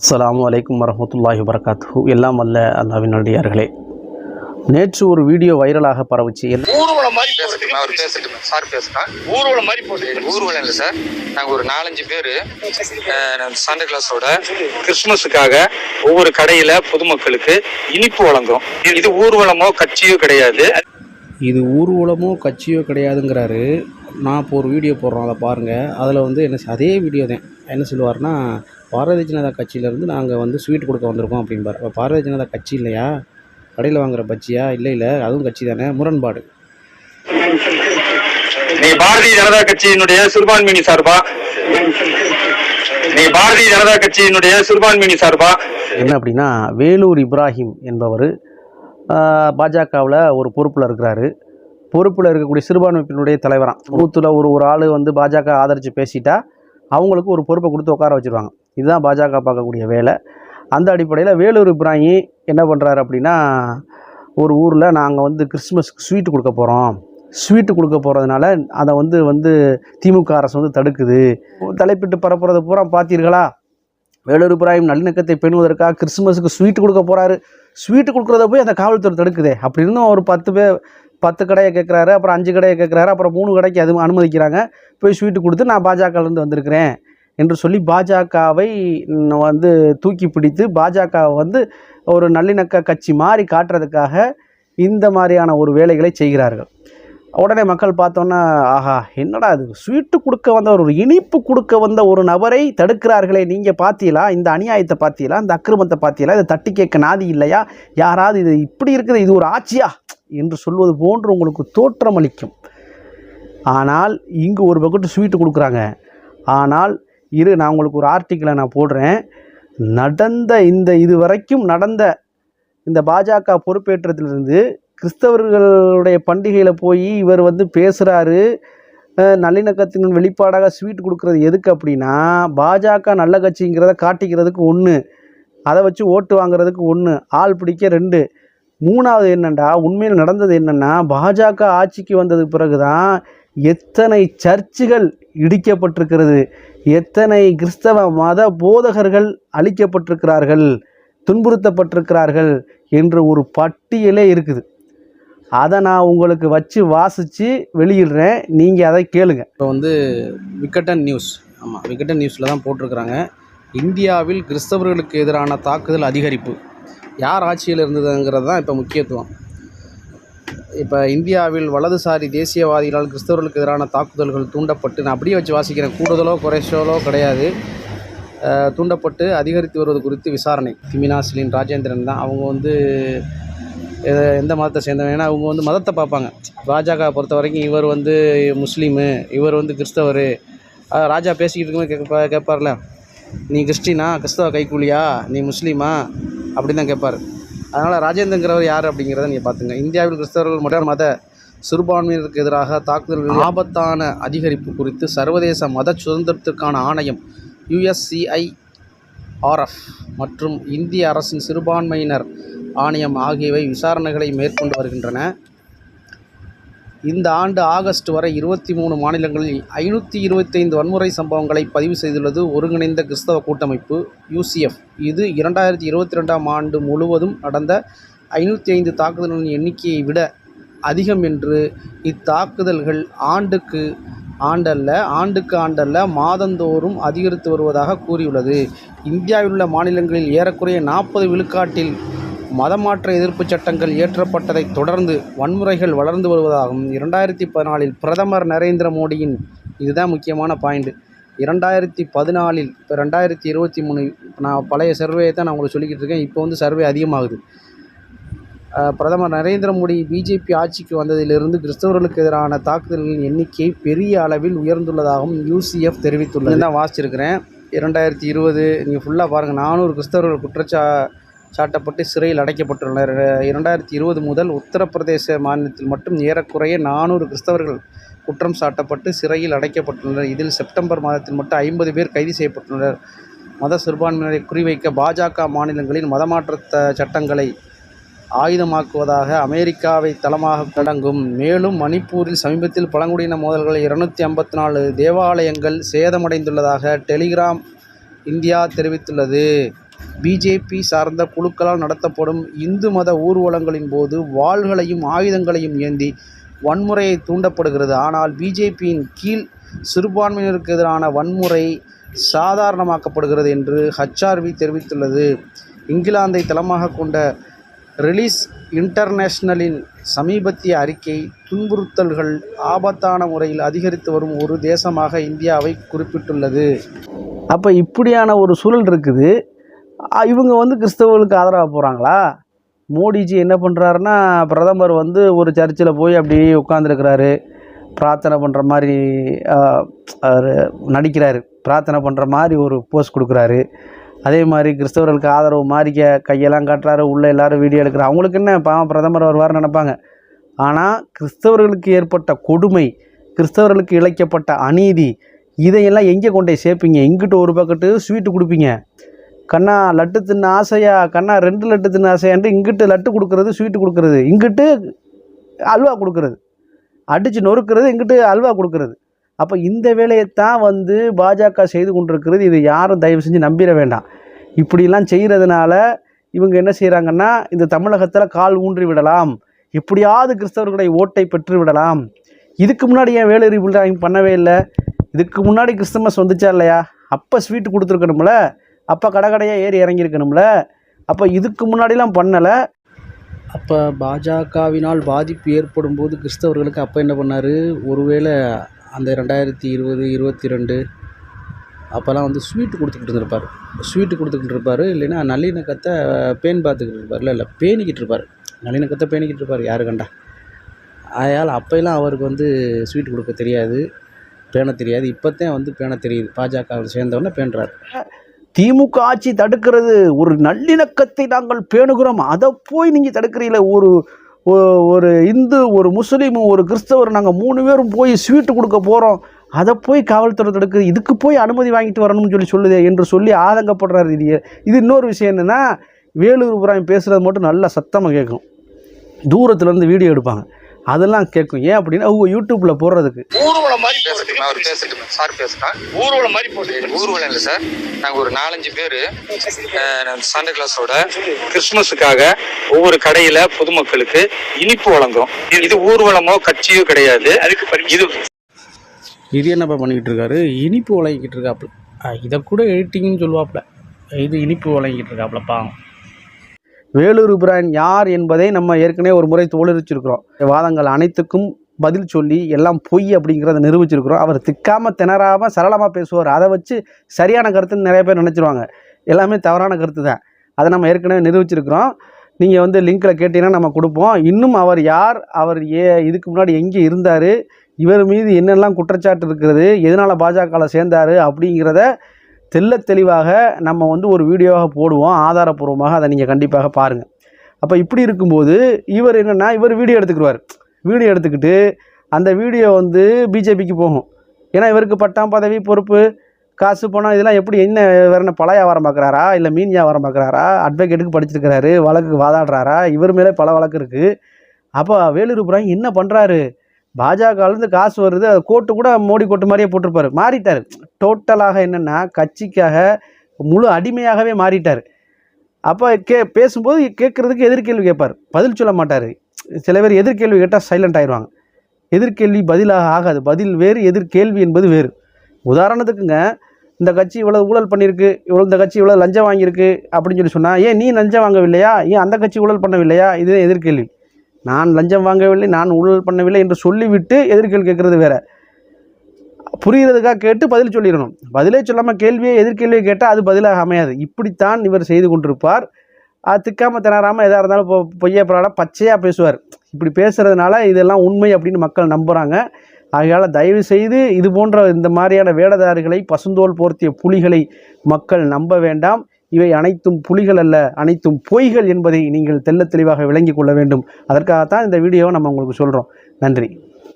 அஸ்ஸலாமு அலைக்கும் வரஹ்மத்துல்லாஹி வரகாத்து எல்லாம் அல்ல அல்லாவின் நடிகார்களே நேற்று ஒரு வீடியோ வைரலாக பரவுச்சு. என்ன ஊர்வலம் மாதிரி பேசட்டுமா? அவர் பேசட்டுமா? சார் பேசுனா ஊர்வலம் மாதிரி போட்டு ஊர்வலம் இல்லை சார். நாங்கள் ஒரு நாலஞ்சு பேர் சண்டே கிளாஸோட கிறிஸ்துமஸுக்காக ஒவ்வொரு கடையில பொதுமக்களுக்கு இனிப்பு வழங்குறோம். இது ஊர்வலமோ கட்சியோ கிடையாது. இது ஊர்வலமோ கட்சியோ கிடையாதுங்கிறாரு. நான் இப்போ ஒரு வீடியோ போடுறோம் அதை பாருங்கள் அதில் வந்து என்ன அதே வீடியோ தான். என்ன சொல்லுவார்னா பாரதிய ஜனதா கட்சியிலேருந்து நாங்கள் வந்து ஸ்வீட் கொடுக்க வந்திருக்கோம் அப்படிம்பார். அப்போ பாரதிய ஜனதா கட்சி இல்லையா? கடையில் வாங்குற பஜ்ஜியா? இல்லை இல்லை அதுவும் கட்சி தானே. முரண்பாடு. நீ பாரதிய ஜனதா கட்சியினுடைய சிறுபான்மையினி சார்பா? நீ பாரதிய ஜனதா கட்சியினுடைய சிறுபான்மையினி சார்பா? என்ன அப்படின்னா வேலூர் இப்ராஹிம் என்பவர் பாஜகவில் ஒரு பொறுப்பில் இருக்கிறாரு. பொறுப்பில் இருக்கக்கூடிய சிறுபான்மைப்பினுடைய தலைவராக பூத்தில் ஒரு ஒரு ஆள் வந்து பாஜக ஆதரித்து பேசிட்டா அவங்களுக்கு ஒரு பொறுப்பை கொடுத்து உட்கார வச்சுருவாங்க. இதுதான் பாஜக பார்க்கக்கூடிய வேலை. அந்த அடிப்படையில் வேலூர் இப்ராஹிம் என்ன பண்ணுறாரு அப்படின்னா ஒரு ஊரில் நாங்கள் வந்து கிறிஸ்மஸ்க்கு ஸ்வீட்டு கொடுக்க போகிறோம் ஸ்வீட்டு கொடுக்க போகிறதுனால அதை வந்து வந்து திமுக அரசு வந்து தடுக்குது. தலைப்பிட்டு பரப்புறது பூரா பார்த்தீர்களா? வேலூர் இப்ராஹிம் நல்லிணக்கத்தை பேணுவதற்காக கிறிஸ்மஸுக்கு ஸ்வீட் கொடுக்க போகிறாரு ஸ்வீட்டு கொடுக்குறத போய் அந்த காவல்துறை தடுக்குதே. அப்படி இருந்தும் ஒரு பத்து பேர் பத்து கடையை கேட்குறாரு அப்புறம் அஞ்சு கடையை கேட்குறாரு அப்புறம் மூணு கடைக்கு அது அனுமதிக்கிறாங்க. போய் ஸ்வீட்டு கொடுத்து நான் பாஜகலேருந்து வந்திருக்கிறேன் என்று சொல்லி பாஜகவை வந்து தூக்கி பிடித்து பாஜகவை வந்து ஒரு நல்லிணக்க கட்சி மாதிரி காட்டுறதுக்காக இந்த மாதிரியான ஒரு வேலைகளை செய்கிறார்கள். உடனே மக்கள் பார்த்தோன்னா ஆஹா என்னடா இது? ஸ்வீட்டு கொடுக்க வந்த ஒரு இனிப்பு கொடுக்க வந்த ஒரு நபரை தடுக்கிறார்களே நீங்கள் பார்த்தீங்களா? இந்த அநியாயத்தை பார்த்தீங்களா? இந்த அக்கிரமத்தை பார்த்தீங்களா? இதை தட்டி கேட்க நாதி இல்லையா? யாராவது இது இப்படி இருக்குது இது ஒரு ஆட்சியா? என்று சொல்வது போன்று உங்களுக்கு தோற்றம் அளிக்கும். ஆனால் இங்கு ஒரு பக்கெட்டு ஸ்வீட்டு கொடுக்குறாங்க. ஆனால் இரு நான் உங்களுக்கு ஒரு ஆர்டிக்கிளை நான் போடுறேன். நடந்த இந்த இது வரைக்கும் நடந்த இந்த பாஜக பொறுப்பேற்றத்திலிருந்து கிறிஸ்தவர்களுடைய பண்டிகையில் போய் இவர் வந்து பேசுகிறாரு நல்லிணக்கத்தின் வெளிப்பாடாக ஸ்வீட் கொடுக்குறது எதுக்கு அப்படின்னா பாஜக நல்ல கட்சிங்கிறத காட்டிக்கிறதுக்கு ஒன்று அதை வச்சு ஓட்டு வாங்குறதுக்கு ஒன்று ஆள் பிடிக்க ரெண்டு. மூணாவது என்னண்டா? உண்மையில் நடந்தது என்னென்னா பாஜக ஆட்சிக்கு வந்ததுக்கு பிறகு தான் எத்தனை சர்ச்சுகள் இடிக்கப்பட்டிருக்கிறது எத்தனை கிறிஸ்தவ மத போதகர்கள் அழிக்கப்பட்டிருக்கிறார்கள் துன்புறுத்தப்பட்டிருக்கிறார்கள் என்ற ஒரு பட்டியலே இருக்குது. அதை நான் உங்களுக்கு வச்சு வாசித்து வெளியிடுறேன். நீங்கள் அதை கேளுங்க. இப்போ வந்து விக்கட்டன் நியூஸ். ஆமாம் விக்கட்டன் நியூஸில் தான் போட்டிருக்கிறாங்க. இந்தியாவில் கிறிஸ்தவர்களுக்கு எதிரான தாக்குதல் அதிகரிப்பு. யார் ஆட்சியில் இருந்ததுங்கிறது தான் இப்போ முக்கியத்துவம். இப்போ இந்தியாவில் வலதுசாரி தேசியவாதிகளால் கிறிஸ்தவர்களுக்கு எதிரான தாக்குதல்கள் தூண்டப்பட்டு நான் அப்படியே வச்சு வாசிக்கிறேன் கூடுதலோ குறைச்சலோ கிடையாது. தூண்டப்பட்டு அதிகரித்து வருவது குறித்து விசாரணை. திமினா சிலின் ராஜேந்திரன் தான். அவங்க வந்து எந்த மதத்தை சேர்ந்தவங்க? ஏன்னா அவங்க வந்து மதத்தை பார்ப்பாங்க. பாஜக பொறுத்த வரைக்கும் இவர் வந்து முஸ்லீமு இவர் வந்து கிறிஸ்தவர். ராஜா பேசிக்கிட்டு இருக்கும்போது கேட்பா கேட்பார்ல? நீ கிறிஸ்டினா கிறிஸ்தவ கைக்கூலியா? நீ முஸ்லீமா? அப்படி தான் கேட்பார். அதனால் ராஜேந்திரங்கிறவர் யார் அப்படிங்கிறத நீங்கள் பார்த்துங்க. இந்தியாவில் கிறிஸ்தவர்கள் மற்றும் மத சிறுபான்மையினருக்கு எதிராக தாக்குதல்கள் ஆபத்தான அதிகரிப்பு குறித்து சர்வதேச மத சுதந்திரத்திற்கான ஆணையம் யுஎஸ்சிஐ ஆர்எஃப் மற்றும் இந்திய அரசின் சிறுபான்மையினர் ஆணையம் ஆகியவை விசாரணைகளை மேற்கொண்டு வருகின்றன. இந்த ஆண்டு ஆகஸ்ட் வரை இருபத்தி மூணு மாநிலங்களில் ஐநூற்றி இருபத்தைந்து வன்முறை சம்பவங்களை பதிவு செய்துள்ளது ஒருங்கிணைந்த கிறிஸ்தவ கூட்டமைப்பு யூசிஎஃப். இது இரண்டாயிரத்தி இருபத்தி ரெண்டாம் ஆண்டு முழுவதும் நடந்த ஐநூற்றி ஐந்து தாக்குதல்களின் எண்ணிக்கையை விட அதிகம் என்று இத்தாக்குதல்கள் ஆண்டுக்கு ஆண்டல்ல ஆண்டுக்கு ஆண்டல்ல மாதந்தோறும் அதிகரித்து வருவதாக கூறியுள்ளது. இந்தியாவில் உள்ள மாநிலங்களில் ஏறக்குறைய நாற்பது விழுக்காட்டில் மதமாற்ற எதிர்ப்பு சட்டங்கள் இயற்றப்பட்டதைத் தொடர்ந்து வன்முறைகள் வளர்ந்து வருவதாகவும் இரண்டாயிரத்தி பதினாலில் பிரதமர் நரேந்திர மோடியின் இதுதான் முக்கியமான பாயிண்ட் இரண்டாயிரத்தி பதினாலில் இப்போ ரெண்டாயிரத்தி இருபத்தி மூணு இப்போ நான் பழைய சர்வேயை தான் நான் உங்களுக்கு சொல்லிக்கிட்டு இருக்கேன். இப்போ வந்து சர்வே அதிகமாகுது. பிரதமர் நரேந்திர மோடி பிஜேபி ஆட்சிக்கு வந்ததிலிருந்து கிறிஸ்தவர்களுக்கு எதிரான தாக்குதல்களின் எண்ணிக்கை பெரிய அளவில் உயர்ந்துள்ளதாகவும் யூசிஎஃப் தெரிவித்துள்ளது. தான் வாசிச்சிருக்கிறேன். இரண்டாயிரத்தி இருபது நீங்கள் ஃபுல்லாக பாருங்கள் நானூறு கிறிஸ்தவர்கள் குற்றச்சா சாட்டப்பட்டு சிறையில் அடைக்கப்பட்டுள்ளனர். இரண்டாயிரத்தி இருபது முதல் உத்தரப்பிரதேச மாநிலத்தில் மட்டும் ஏறக்குறைய நானூறு கிறிஸ்தவர்கள் குற்றம் சாட்டப்பட்டு சிறையில் அடைக்கப்பட்டுள்ளனர். இதில் செப்டம்பர் மாதத்தில் மட்டும் ஐம்பது பேர் கைது செய்யப்பட்டுள்ளனர். மத சிறுபான்மையினரை குறிவைக்க பாஜக மாநிலங்களின் மதமாற்ற த- சட்டங்களை ஆயுதமாக்குவதாக அமெரிக்காவை தளமாக அடங்கும் மேலும் மணிப்பூரில் சமீபத்தில் பழங்குடியின மோதல்கள் இருநூத்தி ஐம்பத்தி நாலு தேவாலயங்கள் சேதமடைந்துள்ளதாக டெலிகிராம் இந்தியா தெரிவித்துள்ளது. பிஜேபி சார்ந்த குழுக்களால் நடத்தப்படும் இந்து மத ஊர்வலங்களின் போது வாள்களையும் ஆயுதங்களையும் ஏந்தி வன்முறையை தூண்டப்படுகிறது. ஆனால் பிஜேபியின் கீழ் சிறுபான்மையினருக்கு எதிரான வன்முறை சாதாரணமாக்கப்படுகிறது என்று ஹச்ஆர்வி தெரிவித்துள்ளது. இங்கிலாந்தை தளமாக கொண்ட ரிலீஸ் இன்டர்நேஷனலின் சமீபத்திய அறிக்கை துன்புறுத்தல்கள் ஆபத்தான முறையில் அதிகரித்து வரும் ஒரு தேசமாக இந்தியாவை குறிப்பிட்டுள்ளது. அப்போ இப்படியான ஒரு சூழல் இருக்குது. இவங்க வந்து கிறிஸ்தவர்களுக்கு ஆதரவாக போகிறாங்களா மோடிஜி என்ன பண்ணுறாருன்னா பிரதமர் வந்து ஒரு சர்ச்சில் போய் அப்படியே உட்காந்துருக்கிறாரு பிரார்த்தனை பண்ணுற மாதிரி அவர் நடிக்கிறாரு. பிரார்த்தனை பண்ணுற மாதிரி ஒரு போஸ்ட் கொடுக்குறாரு. அதே மாதிரி கிறிஸ்தவர்களுக்கு ஆதரவு மாதிரி கையெல்லாம் காட்டுறாரு. உள்ளே எல்லாரும் வீடியோ எடுக்கிறார். அவங்களுக்கு என்ன பாவம் பிரதமர் வருவார்னு நினைப்பாங்க. ஆனால் கிறிஸ்தவர்களுக்கு ஏற்பட்ட கொடுமை கிறிஸ்தவர்களுக்கு இழைக்கப்பட்ட அநீதி இதையெல்லாம் எங்கே கொண்டு போய் சேர்ப்பீங்க? எங்கிட்ட ஒரு பக்கெட்டு ஸ்வீட்டு கொடுப்பீங்க. கண்ணா லட்டு தின்ன ஆசையா? கண்ணா ரெண்டு லட்டு தின்ன ஆசையான்ட்டு இங்கிட்டு லட்டு கொடுக்குறது ஸ்வீட்டு கொடுக்குறது. இங்கிட்டு அல்வா கொடுக்குறது. அடித்து நொறுக்கிறது இங்கிட்டு அல்வா கொடுக்குறது. அப்போ இந்த வேலையைத்தான் வந்து பாஜக செய்து கொண்டிருக்கிறது. இது யாரும் தயவு செஞ்சு நம்பிட வேண்டாம். இப்படிலாம் செய்கிறதுனால இவங்க என்ன செய்கிறாங்கன்னா இந்த தமிழகத்தில் கால் ஊன்றி விடலாம். எப்படியாவது கிறிஸ்தவர்களுடைய ஓட்டை பெற்று விடலாம். இதுக்கு முன்னாடி ஏன் வேலை பில்டாங் பண்ணவே இல்லை? இதுக்கு முன்னாடி கிறிஸ்துமஸ் வந்துச்சா இல்லையா? அப்போ ஸ்வீட் கொடுத்துருக்கணும்ல. அப்போ கடை கடையாக ஏறி இறங்கியிருக்கணும்ல. அப்போ இதுக்கு முன்னாடிலாம் பண்ணலை. அப்போ பாஜகவினால் பாதிப்பு ஏற்படும் போது கிறிஸ்தவர்களுக்கு அப்போ என்ன பண்ணார்? ஒருவேளை அந்த ரெண்டாயிரத்தி இருபது இருபத்தி ரெண்டு அப்போல்லாம் வந்து ஸ்வீட் கொடுத்துக்கிட்டு இருந்திருப்பார். ஸ்வீட்டு கொடுத்துக்கிட்டு இருப்பார். இல்லைன்னா நல்லிணக்கத்தை பேன் பார்த்துக்கிட்டு இருப்பார். இல்லை இல்லை பேணிக்கிட்டு இருப்பார். நல்லிணக்கத்தை பேணிக்கிட்டு இருப்பார். யாரு கண்டா? ஆயால் அப்போல்லாம் அவருக்கு வந்து ஸ்வீட் கொடுக்க தெரியாது. பேண தெரியாது. இப்போத்தான் வந்து பேண தெரியுது. பாஜகவில் சேர்ந்தவொடனே பேணுறாரு. திமுக ஆட்சி தடுக்கிறது ஒரு நல்லிணக்கத்தை நாங்கள் பேணுகிறோம் அதை போய் நீங்கள் தடுக்கிறீங்களே ஒரு ஒரு இந்து ஒரு முஸ்லீம் ஒரு கிறிஸ்தவர் நாங்கள் மூணு பேரும் போய் ஸ்வீட்டு கொடுக்க போகிறோம் அதை போய் காவல்துறை தடுக்குது இதுக்கு போய் அனுமதி வாங்கிட்டு வரணும்னு சொல்லி சொல்லுதே என்று சொல்லி ஆதங்கப்படுறாரு இது இது இன்னொரு விஷயம் என்னென்னா வேலூர் இப்ராஹிம் பேசுகிறது மட்டும் நல்லா சத்தமாக கேட்கும். தூரத்துலேருந்து வீடியோ எடுப்பாங்க. அதெல்லாம் கேட்கும். ஏன் அப்படின்னா அவங்க யூடியூப்பில் போடுறதுக்கு. ஊர்வலம் மாதிரி பேசட்டுங்களா அவர் பேசட்டுங்க சார் பேசுகிறேன் ஊர்வலம் மாதிரி போட்டு ஊர்வலம் இல்லை சார். நாங்கள் ஒரு நாலஞ்சு பேர் சாண்டா கிளாஸோட கிறிஸ்துமஸுக்காக ஒவ்வொரு கடையில பொதுமக்களுக்கு இனிப்பு வழங்குறோம். இது- ஊர்வலமோ கட்சியோ கிடையாது. அதுக்கு இது இது என்னப்பா பண்ணிக்கிட்டு இருக்காரு? இனிப்பு வழங்கிக்கிட்டு இருக்காப்புல. இதை கூட எடிட்டிங்னு சொல்லுவாப்புல. இது இனிப்பு வழங்கிட்டு இருக்காப்புல பாவம் வேலூர் இப்ராஹிம் யார் என்பதை நம்ம ஏற்கனவே ஒரு முறை தோலரிச்சிருக்கிறோம். வாதங்கள் அனைத்துக்கும் பதில் சொல்லி எல்லாம் பொய் அப்படிங்கிறத நிரூபிச்சிருக்கிறோம். அவர் திக்காம திணறாம சரளமாக பேசுவார். அதை வச்சு சரியான கருத்துன்னு நிறைய பேர் நினச்சிருவாங்க. எல்லாமே தவறான கருத்து தான். அதை நம்ம ஏற்கனவே நிரூபிச்சிருக்கிறோம். நீங்கள் வந்து லிங்க்கில் கேட்டீங்கன்னா நம்ம கொடுப்போம். இன்னும் அவர் யார்? அவர் ஏ இதுக்கு முன்னாடி எங்கே இருந்தார்? இவர் மீது என்னெல்லாம் குற்றச்சாட்டு இருக்கிறது? எதனால் பாஜகவில் சேர்ந்தார்? அப்படிங்கிறத தெல்ல தெளிவாக நம்ம வந்து ஒரு வீடியோவாக போடுவோம். ஆதாரப்பூர்வமாக அதை நீங்கள் கண்டிப்பாக பாருங்கள் அப்போ இப்படி இருக்கும்போது இவர் என்னென்னா இவர் வீடியோ எடுத்துக்கிடுவார். வீடியோ எடுத்துக்கிட்டு அந்த வீடியோ வந்து பிஜேபிக்கு போகும். ஏன்னா இவருக்கு பட்டாம் பதவி பொறுப்பு காசு பணம் இதெல்லாம் எப்படி என்ன வேறு என்ன பழ வியாபாரம் பார்க்குறாரா இல்லை மீன் வியாபாரம் பார்க்குறாரா அட்வொகேட்டுக்கு படிச்சிருக்கிறாரு வழக்கு வாதாடுறாரா? இவர் மேலே பல வழக்கு இருக்குது அப்போ வேலூர் இப்ராஹிம் என்ன பண்ணுறாரு பாஜகலேருந்து காசு வருது அது கோட்டு கூட மோடி கோட்டு மாதிரியே போட்டிருப்பாரு. மாறிட்டார். டோட்டலாக என்னென்னா கட்சிக்காக முழு அடிமையாகவே மாறிட்டார். அப்போ கே பேசும்போது கேட்குறதுக்கு எதிர்கேள்வி கேட்பார். பதில் சொல்ல மாட்டார். சில பேர் எதிர்கேள்வி கேட்டால் சைலண்ட் ஆயிடுவாங்க எதிர்கேள்வி பதிலாக ஆகாது. பதில் வேறு எதிர்கேள்வி என்பது வேறு. உதாரணத்துக்குங்க இந்த கட்சி இவ்வளோ ஊழல் பண்ணியிருக்கு இவ்வளோ இந்த கட்சி இவ்வளோ லஞ்சம் வாங்கியிருக்கு அப்படின்னு சொல்லி சொன்னால் ஏன் நீ லஞ்சம் வாங்கவில்லையா? ஏன் அந்த கட்சி ஊழல் பண்ணவில்லையா? இதுதான் எதிர்கேள்வி. நான் லஞ்சம் வாங்கவில்லை நான் ஊழல் பண்ணவில்லை என்று சொல்லிவிட்டு எதிர்கேள்வி கேட்குறது வேறு. புரிகிறதுக்காக கேட்டு பதில் சொல்லிடணும். பதிலே சொல்லாமல் கேள்வியை எதிர்கேள்வியை கேட்டால் அது பதிலாக அமையாது. இப்படித்தான் இவர் செய்து கொண்டிருப்பார். அது திக்காமல் திணறாமல் எதாக இருந்தாலும் இப்போ பொய்யா பரவாயில்ல பச்சையாக பேசுவார். இப்படி பேசுகிறதுனால இதெல்லாம் உண்மை அப்படின்னு மக்கள் நம்புகிறாங்க ஆகையால் தயவு செய்து இது போன்ற இந்த மாதிரியான வேடதாரிகளை பசுந்தோல் போர்த்திய புலிகளை மக்கள் நம்ப வேண்டாம். இவை அனைத்தும் புலிகள் அல்ல அனைத்தும் பொய்கள் என்பதை நீங்கள் தெல்ல தெளிவாக விளங்கிக் கொள்ள வேண்டும். அதற்காகத்தான் இந்த வீடியோவை நம்ம உங்களுக்கு சொல்கிறோம் நன்றி.